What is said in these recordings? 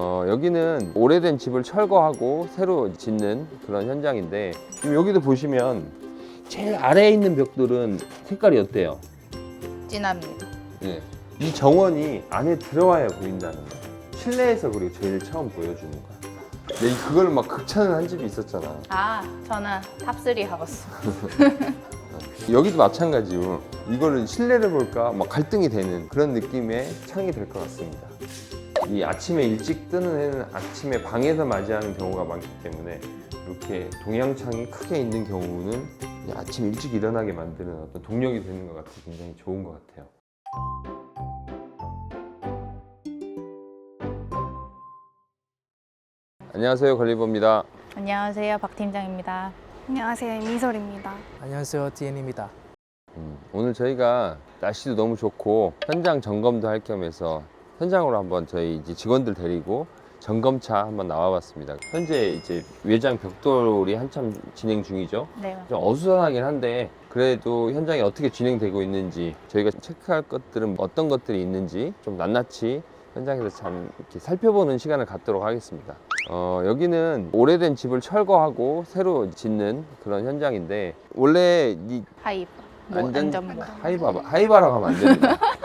어, 여기는 오래된 집을 철거하고 새로 짓는 그런 현장인데 지금 여기도 보시면 제일 아래에 있는 벽돌은 색깔이 어때요? 진합니다. 네. 이 정원이 안에 들어와야 보인다는 거예요. 실내에서 그리고 제일 처음 보여주는 거야. 네, 그걸 막 극찬을 한 집이 있었잖아. 아, 저는 탑3 하겠어. 여기도 마찬가지로 이거를 실내를 볼까 막 갈등이 되는 그런 느낌의 창이 될 것 같습니다. 이 아침에 일찍 뜨는 해는 아침에 방에서 맞이하는 경우가 많기 때문에 이렇게 동양창이 크게 있는 경우는 이 아침 일찍 일어나게 만드는 어떤 동력이 되는 것 같아 굉장히 좋은 것 같아요. 안녕하세요 걸리버입니다. 안녕하세요, 박 팀장입니다. 안녕하세요 미솔입니다. 안녕하세요, 디엔입니다. 음, 오늘 저희가 날씨도 너무 좋고 현장 점검도 할 겸해서 현장으로 한번 저희 이제 직원들 데리고 점검차 한번 나와봤습니다. 현재 이제 외장 벽돌이 한참 진행 중이죠. 네, 좀 어수선하긴 한데 그래도 현장이 어떻게 진행되고 있는지 저희가 체크할 것들은 어떤 것들이 있는지 좀 낱낱이 현장에서 참 이렇게 살펴보는 시간을 갖도록 하겠습니다. 어, 여기는 오래된 집을 철거하고 새로 짓는 그런 현장인데 원래 이 하이바. 뭐 안전-. 하이바 하이바라고 하면 안 됩니다.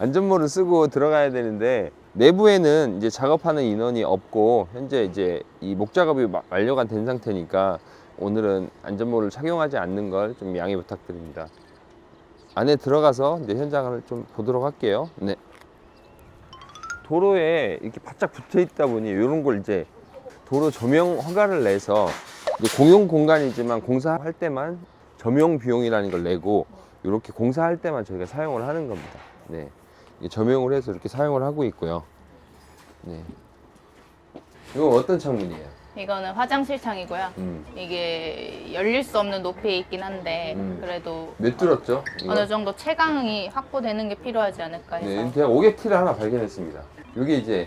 안전모를 쓰고 들어가야 되는데 내부에는 이제 작업하는 인원이 없고 현재 이제 이 목 작업이 마- 완료가 된 상태니까 오늘은 안전모를 착용하지 않는 걸 좀 양해 부탁드립니다. 안에 들어가서 이제 현장을 좀 보도록 할게요. 네. 도로에 이렇게 바짝 붙어 있다 보니 이런 걸 이제 도로 조명 허가를 내서 공용 공간이지만 공사할 때만 점용 비용이라는 걸 내고 이렇게 공사할 때만 저희가 사용을 하는 겁니다. 네. 점용을 해서 이렇게 사용을 하고 있고요. 네. 이거 어떤 창문이에요? 이거는 화장실 창이고요. 음. 이게 열릴 수 없는 높이에 있긴 한데 음. 그래도 몇 뚫었죠? 이거? 어느 정도 체감이 확보되는 게 필요하지 않을까 해서 네, 제가 오게티를 하나 발견했습니다. 이게 이제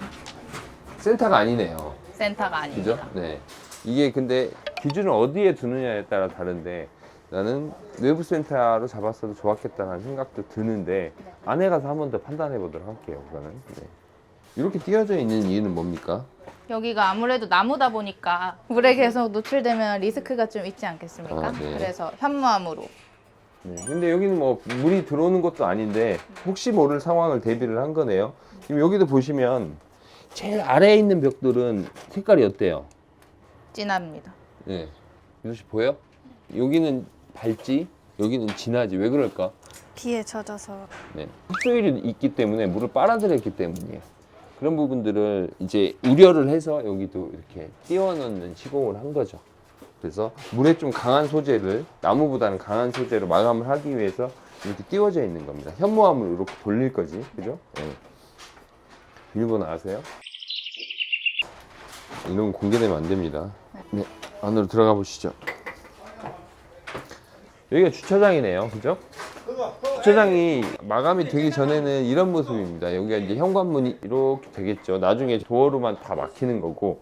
센터가 아니네요. 센터가? 아닙니다. 네. 이게 근데 기준을 어디에 두느냐에 따라 다른데 나는 외부 센터로 잡았어도 좋았겠다는 생각도 드는데 안에 가서 한 번 더 판단해 보도록 할게요. 그거는. 네. 이렇게 띄어져 있는 이유는 뭡니까? 여기가 아무래도 나무다 보니까 물에 계속 노출되면 리스크가 좀 있지 않겠습니까? 아, 네. 그래서 현무암으로 네. 근데 여기는 뭐 물이 들어오는 것도 아닌데 혹시 모를 상황을 대비를 한 거네요. 지금 여기도 보시면 제일 아래에 있는 벽돌은 색깔이 어때요? 진합니다. 네. 씨 보여? 여기는 밝지, 여기는 진하지. 왜 그럴까? 비에 젖어서 네. 흡수율이 있기 때문에 물을 빨아들였기 때문이에요. 그런 부분들을 이제 우려를 해서 여기도 이렇게 띄워놓는 시공을 한 거죠. 그래서 물에 좀 강한 소재를 나무보다는 강한 소재로 마감을 하기 위해서 이렇게 띄워져 있는 겁니다. 현무암을 이렇게 돌릴 거지, 그죠? 네. 비밀번호 아세요? 이런 거 공개되면 안 됩니다. 네, 안으로 들어가 보시죠. 여기가 주차장이네요, 그죠? 주차장이 마감이 되기 전에는 이런 모습입니다. 여기가 이제 현관문이 이렇게 되겠죠. 나중에 도어로만 다 막히는 거고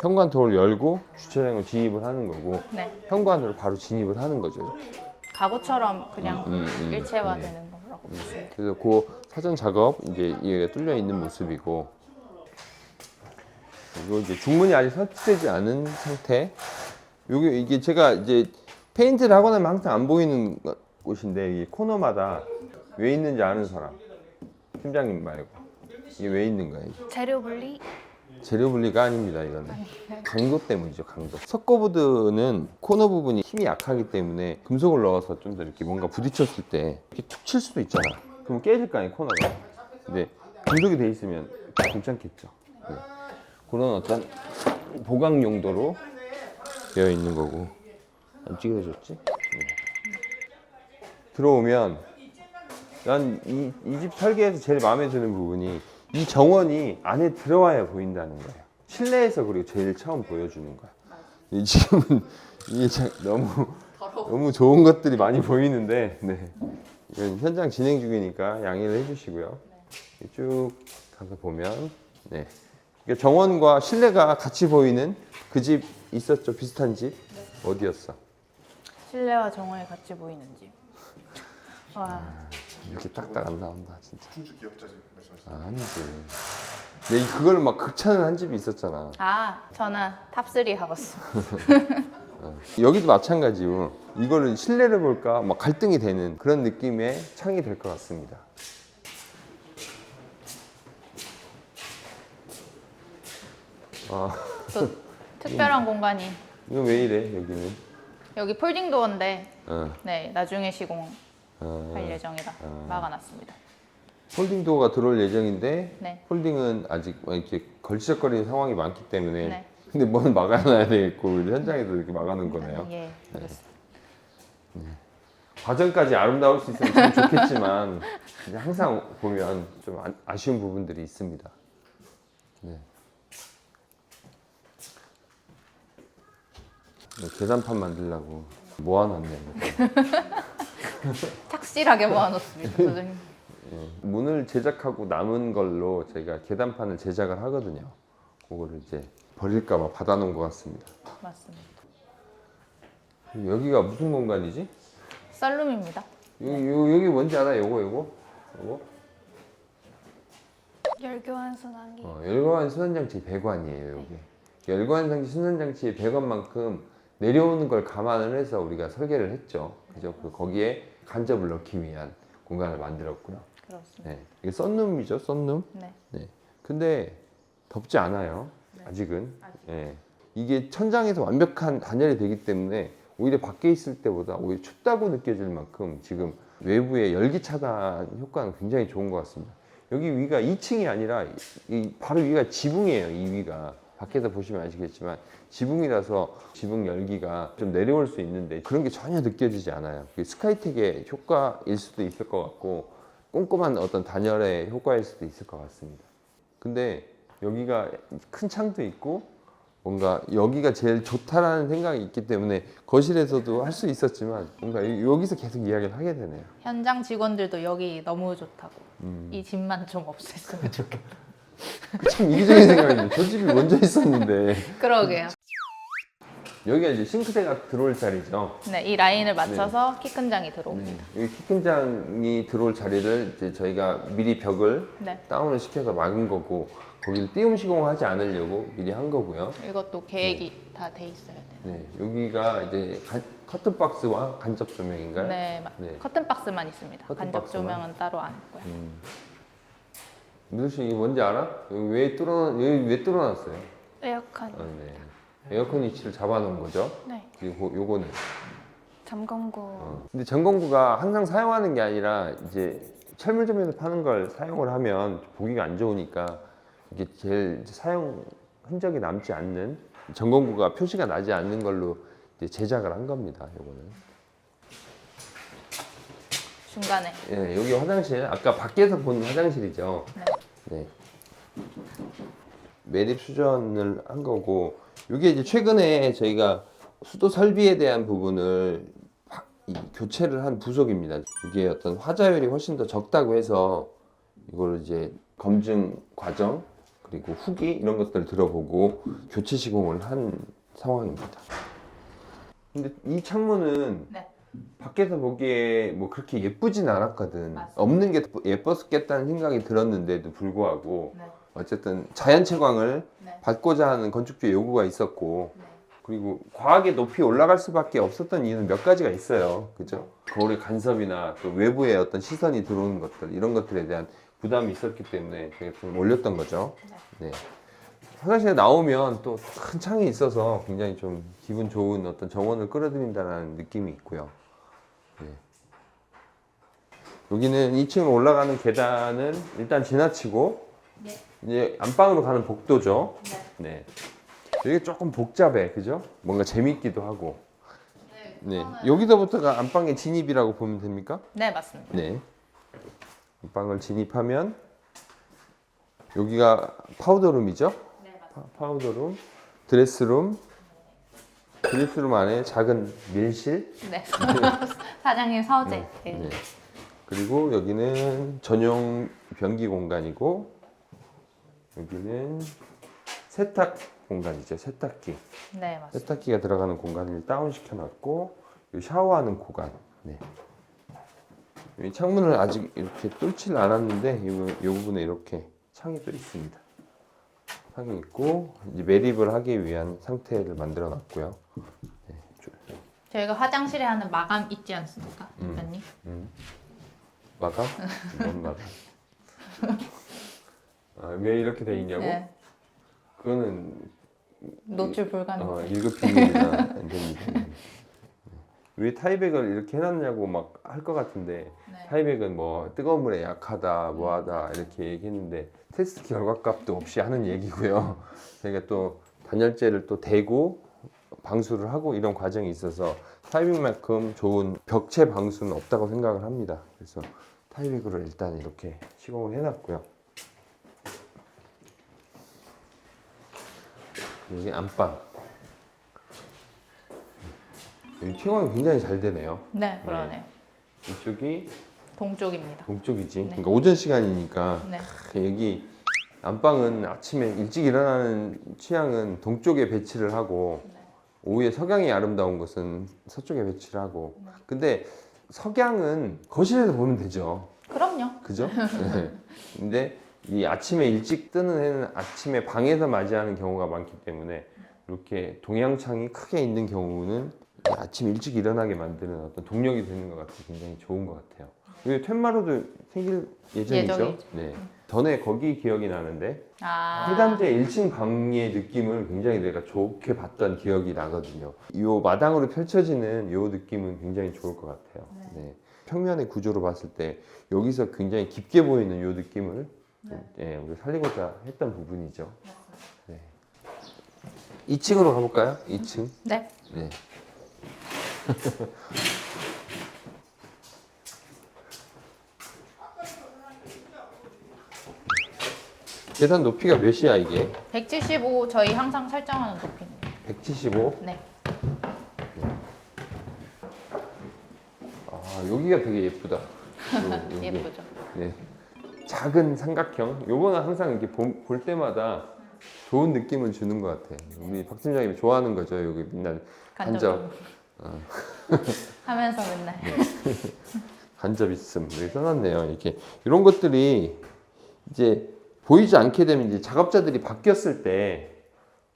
현관 도어를 열고 주차장을 진입을 하는 거고 네. 현관으로 바로 진입을 하는 거죠. 가구처럼 그냥 음, 음, 일체화되는 거라고 보시면 돼요. 그래서 그 사전 작업 이제 여기가 뚫려 있는 모습이고 그리고 이제 중문이 아직 설치되지 않은 상태. 여기 이게 제가 이제 페인트를 하고 나면 항상 안 보이는 거- 곳인데 이 코너마다 왜 있는지 아는 사람. 팀장님 말고. 이게 왜 있는 거예요? 재료 분리? 재료 분리가 아닙니다 이거는. 강도 때문이죠 강도. 석고보드는 코너 부분이 힘이 약하기 때문에 금속을 넣어서 좀 더 이렇게 뭔가 부딪혔을 때 이렇게 툭 칠 수도 있잖아. 그럼 깨질 거 아니에요 코너가. 근데 금속이 돼 있으면 괜찮겠죠. 네. 그런 어떤 보강 용도로 되어 있는 거고 안 찌그러졌지? 네. 들어오면 난 이 집 설계에서 제일 마음에 드는 부분이 이 정원이 안에 들어와야 보인다는 거예요. 실내에서 그리고 제일 처음 보여주는 거야. 이 지금은 이게 참 너무 너무 좋은 것들이 많이 보이는데 네. 이건 현장 진행 중이니까 양해를 해주시고요. 쭉 가서 보면 네. 그러니까 정원과 실내가 같이 보이는 그 집 있었죠 비슷한 집 어디였어? 실내와 정원이 같이 보이는 집. 와, 이렇게 딱딱 안 나온다 진짜. 중주 기억자지 말씀하시죠. 아, 아니지. 내 그걸 막 극찬을 한 집이 있었잖아. 아, 저는 탑3 하우스. 여기도 마찬가지고 이거를 실내를 볼까 막 갈등이 되는 그런 느낌의 창이 될 것 같습니다. 아, 또 특별한 공간이 이거 왜 이래 여기는? 여기 폴딩 도어인데 어, 네, 나중에 시공할 어. 예정이라 막아놨습니다. 폴딩 도어가 들어올 예정인데 네. 폴딩은 아직 이렇게 걸치적거리는 상황이 많기 때문에 네. 근데 뭔 막아놔야 되겠고 현장에도 이렇게 막아놓은 거네요. 예, 그렇습니다. 과정까지 아름다울 수 있으면 참 좋겠지만 항상 보면 좀 아- 아쉬운 부분들이 있습니다. 네. 계단판 만들려고 모아놨네요. 착실하게 모아놓습니다, 선생님. 예. 문을 제작하고 남은 걸로 저희가 계단판을 제작을 하거든요. 그거를 이제 버릴까봐 받아놓은 것 같습니다. 맞습니다. 여기가 무슨 공간이지? 썰룸입니다. 요, 요, 여기 뭔지 알아? 요거 요거? 요거? 열교환 순환기. 어, 열거한 순환장치 배관이에요 여기 열거한 장치 순환장치의 배관만큼 내려오는 걸 감안을 해서 우리가 설계를 했죠. 그죠? 그 거기에 간접을 넣기 위한 공간을 만들었고요. 그렇습니다. 네. 이게 썬룸이죠 썬룸? 네. 네. 근데 덥지 않아요 아직은. 예. 이게 천장에서 완벽한 단열이 되기 때문에 오히려 밖에 있을 때보다 오히려 춥다고 느껴질 만큼 지금 외부의 열기 차단 효과는 굉장히 좋은 것 같습니다. 여기 위가 2층이 아니라 이 바로 위가 지붕이에요. 이 위가 밖에서 보시면 아시겠지만 지붕이라서 지붕 열기가 좀 내려올 수 있는데 그런 게 전혀 느껴지지 않아요. 스카이텍의 효과일 수도 있을 것 같고 꼼꼼한 어떤 단열의 효과일 수도 있을 것 같습니다. 근데 여기가 큰 창도 있고 뭔가 여기가 제일 좋다라는 생각이 있기 때문에 거실에서도 할 수 있었지만 뭔가 여기서 계속 이야기를 하게 되네요. 현장 직원들도 여기 너무 좋다고. 음. 이 집만 좀 없앴으면 좋겠다. 참 이기적인 생각인데 저 집이 먼저 있었는데 그러게요. 여기가 이제 싱크대가 들어올 자리죠. 네, 이 라인을 맞춰서 키 큰 장이 들어옵니다. 여기 키큰 장이 들어올 자리를 이제 저희가 미리 벽을 네. 다운을 시켜서 막은 거고 거기를 띄움 시공하지 않으려고 미리 한 거고요. 이것도 계획이 다 돼 있어야 돼요. 네, 여기가 이제 간- 커튼 박스와 간접 조명인가요? 네, 마- 네. 커튼 박스만 있습니다. 커튼 간접 박스만? 조명은 따로 안 있고요. 음. 무씨 이게 뭔지 알아? 여기 왜 뚫어 여기 왜 뚫어놨어요? 에어컨. 아, 네. 에어컨 위치를 잡아놓은 거죠. 네. 그리고 요거는. 점검구. 어. 근데 전공구가 항상 사용하는 게 아니라 이제 철물점에서 파는 걸 사용을 하면 보기가 안 좋으니까 이게 제일 사용 흔적이 남지 않는 전공구가 표시가 나지 않는 걸로 이제 제작을 한 겁니다. 요거는. 중간에 예, 여기 화장실 아까 밖에서 본 화장실이죠. 네. 네. 매립 수전을 한 거고 이게 이제 최근에 저희가 수도 설비에 대한 부분을 교체를 한 부속입니다. 이게 어떤 화자율이 훨씬 더 적다고 해서 이걸 이제 검증 과정 그리고 후기 이런 것들을 들어보고 교체 시공을 한 상황입니다. 근데 이 창문은 네. 밖에서 보기에 뭐 그렇게 예쁘진 않았거든. 맞습니다. 없는 게 예뻤겠다는 생각이 들었는데도 불구하고 네. 어쨌든 자연 채광을 네. 받고자 하는 건축주의 요구가 있었고 네. 그리고 과하게 높이 올라갈 수밖에 없었던 이유는 몇 가지가 있어요. 그죠? 거울의 간섭이나 또 외부의 어떤 시선이 들어오는 것들 이런 것들에 대한 부담이 있었기 때문에 저희가 좀 올렸던 거죠. 네. 화장실에 나오면 또 큰 창이 있어서 굉장히 좀 기분 좋은 어떤 정원을 끌어들인다는 느낌이 있고요. 네. 여기는 2층으로 올라가는 계단은 일단 지나치고 네. 이제 안방으로 가는 복도죠. 네. 네. 여기 조금 복잡해, 그죠? 뭔가 재밌기도 하고. 네. 네. 여기서부터가 안방의 진입이라고 보면 됩니까? 네, 맞습니다. 네. 안방을 진입하면 여기가 파우더룸이죠? 네, 맞습니다. 파- 파우더룸, 드레스룸, 안에 작은 밀실, 네. 사장님 서재. 네. 네. 그리고 여기는 전용 변기 공간이고 여기는 세탁 공간이죠. 세탁기. 네, 맞습니다. 세탁기가 들어가는 공간을 다운 시켜놨고 이 샤워하는 공간. 네. 이 창문을 아직 이렇게 뚫지는 않았는데 이, 부- 이 부분에 이렇게 창이 또 있습니다. 하게 있고 이제 매립을 하기 위한 상태를 만들어 놨고요. 저희가 화장실에 하는 마감 있지 않습니까, 음. 대표님? 음. 마감? 뭔 마감? 아, 왜 이렇게 돼 있냐고? 네. 그거는 노출 불가능. 어, 1급 비밀이나 안 됩니다. 네. 왜 타이백을 이렇게 해놨냐고 막 할 것 같은데 네. 타이백은 뭐 뜨거운 물에 약하다 뭐하다 이렇게 얘기했는데 테스트 결과값도 없이 하는 얘기고요. 저희가 또 단열재를 또 대고 방수를 하고 이런 과정이 있어서 타이백만큼 좋은 벽체 방수는 없다고 생각을 합니다. 그래서 타이백으로 일단 이렇게 시공을 해놨고요. 여기 안방. 여기 팅화가 굉장히 잘 되네요. 네, 그러네요. 이쪽이 동쪽입니다. 동쪽이지. 네. 그러니까 오전 시간이니까 네. 여기 안방은 아침에 일찍 일어나는 취향은 동쪽에 배치를 하고 네. 오후에 석양이 아름다운 것은 서쪽에 배치를 하고 네. 근데 석양은 거실에서 보면 되죠. 그럼요. 그죠? 네. 근데 이 아침에 일찍 뜨는 해는 아침에 방에서 맞이하는 경우가 많기 때문에 이렇게 동양창이 크게 있는 경우는 아침 일찍 일어나게 만드는 어떤 동력이 되는 것 같아서 굉장히 좋은 것 같아요. 그리고 텐마루도 생길 예정이죠. 예정이죠. 네. 전에 거기 기억이 나는데 아. 해담제 1층 방의 느낌을 굉장히 내가 좋게 봤던 기억이 나거든요. 이 마당으로 펼쳐지는 이 느낌은 굉장히 좋을 것 같아요. 네. 평면의 구조로 봤을 때 여기서 굉장히 깊게 보이는 이 느낌을 예, 우리 살리고자 했던 부분이죠. 네. 2층으로 가볼까요? 2층. 네. 네. 계단 높이가 몇이야 이게? 175 저희 항상 설정하는 높이입니다. 175? 네. 아 여기가 되게 예쁘다. 요- 여기. 예쁘죠. 네. 작은 삼각형. 요거는 항상 이렇게 볼, 볼 때마다 좋은 느낌을 주는 것 같아. 우리 박 팀장님이 좋아하는 거죠. 여기 맨날 간접. 어. 간접. 하면서 맨날. 간접 있음 여기 써놨네요. 이렇게 이런 것들이 이제 보이지 않게 되면 이제 작업자들이 바뀌었을 때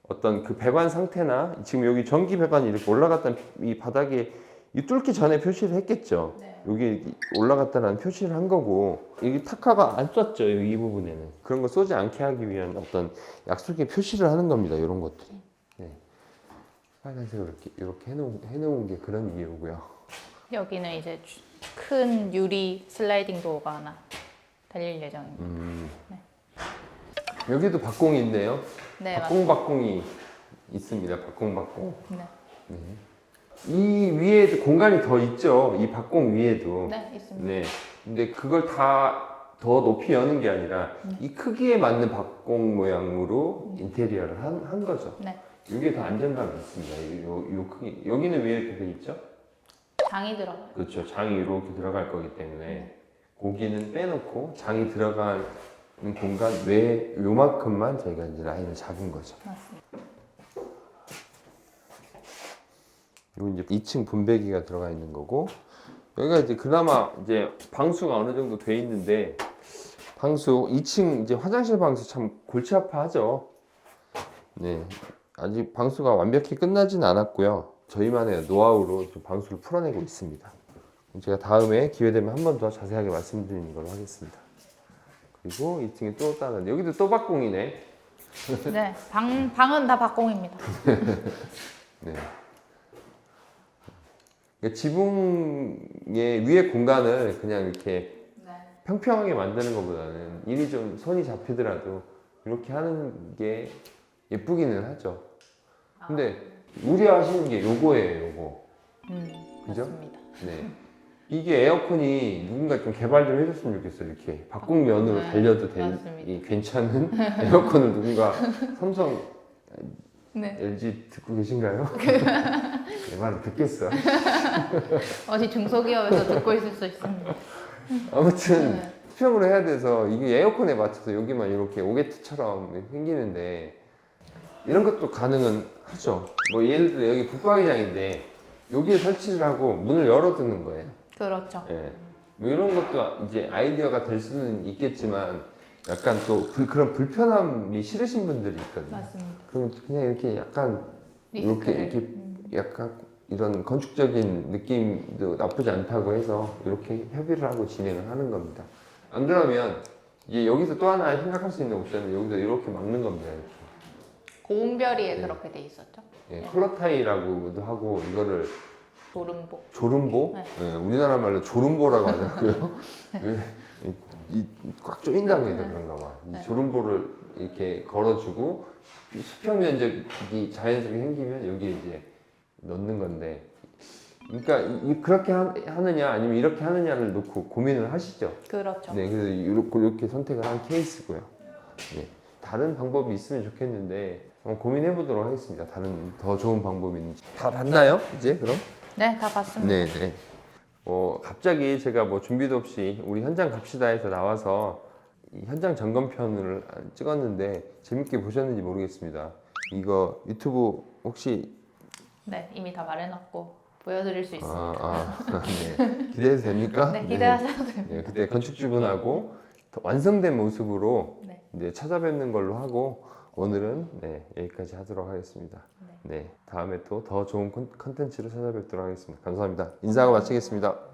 어떤 그 배관 상태나 지금 여기 전기 배관이 이렇게 올라갔던 이 바닥에 이 뚫기 전에 표시를 했겠죠. 여기 올라갔다는 표시를 한 거고 여기 타카가 안 썼죠. 여기 이 부분에는 그런 거 쏘지 않게 하기 위한 어떤 약속의 표시를 하는 겁니다. 이런 것들이. 네. 빨간색으로 이렇게 이렇게 해놓은, 해놓은 게 그런 이유고요. 여기는 이제 주- 큰 유리 슬라이딩 도어가 하나 달릴 예정입니다. 음. 네. 여기도 박공이 있네요. 네, 맞습니다. 박공 박공이 있습니다. 박공 박공. 네. 이 위에 공간이 더 있죠. 이 박공 위에도. 네, 있습니다. 네. 근데 그걸 다 더 높이 여는 게 아니라 네. 이 크기에 맞는 박공 모양으로 인테리어를 한, 한 거죠. 네. 이게 더 안정감이 있습니다. 요, 요 크기. 여기는 왜 이렇게 돼 있죠? 장이 들어가요. 그렇죠. 장이 이렇게 들어갈 거기 때문에 네. 고기는 빼놓고 장이 들어가는 공간 외에 요만큼만 저희가 이제 라인을 잡은 거죠. 맞습니다. 요 이제 2층 분배기가 들어가 있는 거고 여기가 이제 그나마 이제 방수가 어느 정도 돼 있는데 방수 2층 이제 화장실 방수 참 골치 아파하죠. 네. 아직 방수가 완벽히 끝나진 않았고요. 저희만의 노하우로 좀 방수를 풀어내고 있습니다. 제가 다음에 기회 되면 한 번 더 자세하게 말씀드리는 걸로 하겠습니다. 그리고 2층에 또 다른 여기도 또 박공이네. 네, 방 방은 다 박공입니다. 네. 그러니까 지붕의 위에 공간을 그냥 이렇게 네. 평평하게 만드는 것보다는 일이 좀 손이 잡히더라도 이렇게 하는 게 예쁘기는 하죠. 근데 우려하시는 게 요거예요, 요거. 음, 그죠? 맞습니다. 네. 이게 에어컨이 누군가 좀 개발 좀 해줬으면 좋겠어요. 이렇게 바꿈면으로 네, 달려도 될 맞습니다. 이 괜찮은 에어컨을 누군가 삼성 네. LG 듣고 계신가요? 내 말을 듣겠어. 어디 중소기업에서 듣고 있을 수 있습니다. 아무튼 네. 수평으로 해야 돼서 이게 에어컨에 맞춰서 여기만 이렇게 오게트처럼 생기는데 이런 것도 가능은 하죠. 뭐 예를 들어 여기 붙박이장인데 여기에 설치를 하고 문을 열어두는 거예요. 그렇죠. 예. 뭐 이런 것도 이제 아이디어가 될 수는 있겠지만 약간 또 불- 그런 불편함이 싫으신 분들이 있거든요. 맞습니다. 그럼 그냥 이렇게 약간 이렇게 리스크를. 이렇게 약간 이런 건축적인 느낌도 나쁘지 않다고 해서 이렇게 협의를 하고 진행을 하는 겁니다. 안 그러면 이제 여기서 또 하나 생각할 수 있는 옵션은 여기서 이렇게 막는 겁니다. 이렇게. 고운별이에 네. 그렇게 돼 있었죠. 예, 컬러 타이라고도 하고 이거를 조름복. 조름보? 네. 예, 우리나라 말로 조름보라고 하더라고요. 이꽉 조인다고 해서 그런가 봐. 이 네. 조름보를 이렇게 걸어주고 이 수평 면적이 자연스럽게 생기면 여기 이제 넣는 건데. 그러니까 그렇게 하, 느냐 아니면 이렇게 하느냐를 놓고 고민을 하시죠. 그렇죠. 네, 그래서 이렇게, 이렇게 선택을 한 케이스고요. 네. 다른 방법이 있으면 좋겠는데 고민해 보도록 하겠습니다. 다른 더 좋은 방법이 있는지. 다 봤나요? 이제 그럼? 네, 다 봤습니다. 네, 네. 어, 갑자기 제가 뭐 준비도 없이 우리 현장 갑시다 해서 나와서 이 현장 점검편을 찍었는데 재밌게 보셨는지 모르겠습니다. 이거 유튜브 혹시 네, 이미 다 말해놨고 보여드릴 수 있습니다. 아, 아 네. 기대해도 됩니까? 네, 기대하셔도 됩니다. 네, 그때 건축주분하고 더 완성된 모습으로 네. 이제 찾아뵙는 걸로 하고 오늘은 네, 여기까지 하도록 하겠습니다. 네, 다음에 또 더 좋은 콘- 컨텐츠로 찾아뵙도록 하겠습니다. 감사합니다. 인사하고 마치겠습니다.